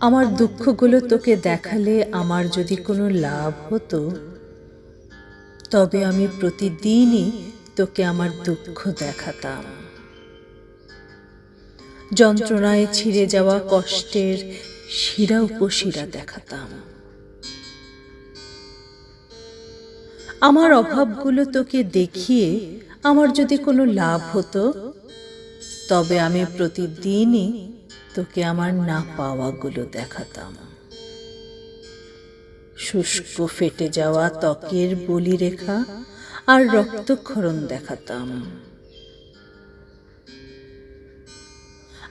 আমার দুঃখগুলো তোকে দেখালে আমার যদি কোনো লাভ হতো, তবে আমি প্রতিদিনই তোকে আমার দুঃখ দেখাতাম। যন্ত্রণায় ছিঁড়ে যাওয়া কষ্টের শিরা উপশিরা দেখাতাম। আমার অভাবগুলো তোকে দেখিয়ে আমার যদি কোনো লাভ হতো, তবে আমি প্রতিদিনই তোকে আমার না পাওয়াগুলো দেখাতাম। শুষ্ক ফেটে যাওয়া ত্বকের বলিরেখা আর রক্তক্ষরণ দেখাতাম।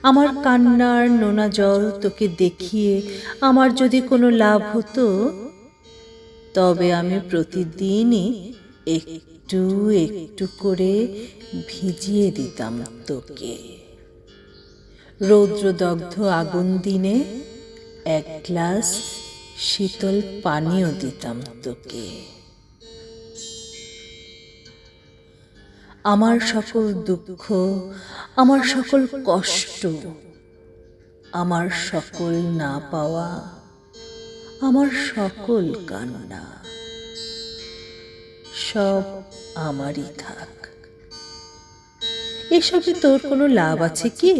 আমার কান্নার নোনা জল তোকে দেখিয়ে আমার যদি কোনো লাভ হতো, তবে আমি প্রতিদিনই একটু একটু করে ভিজিয়ে দিতাম তোকে। রৌদ্রদগ্ধ আগুন দিনে এক গ্লাস শীতল পানীয় দিতাম তোকে। আমার সকল দুঃখ, আমার সকল কষ্ট, আমার সকল না পাওয়া, আমার সকল কান্না, সব আমারই থাক। এসবে তোর কোনো লাভ আছে কি?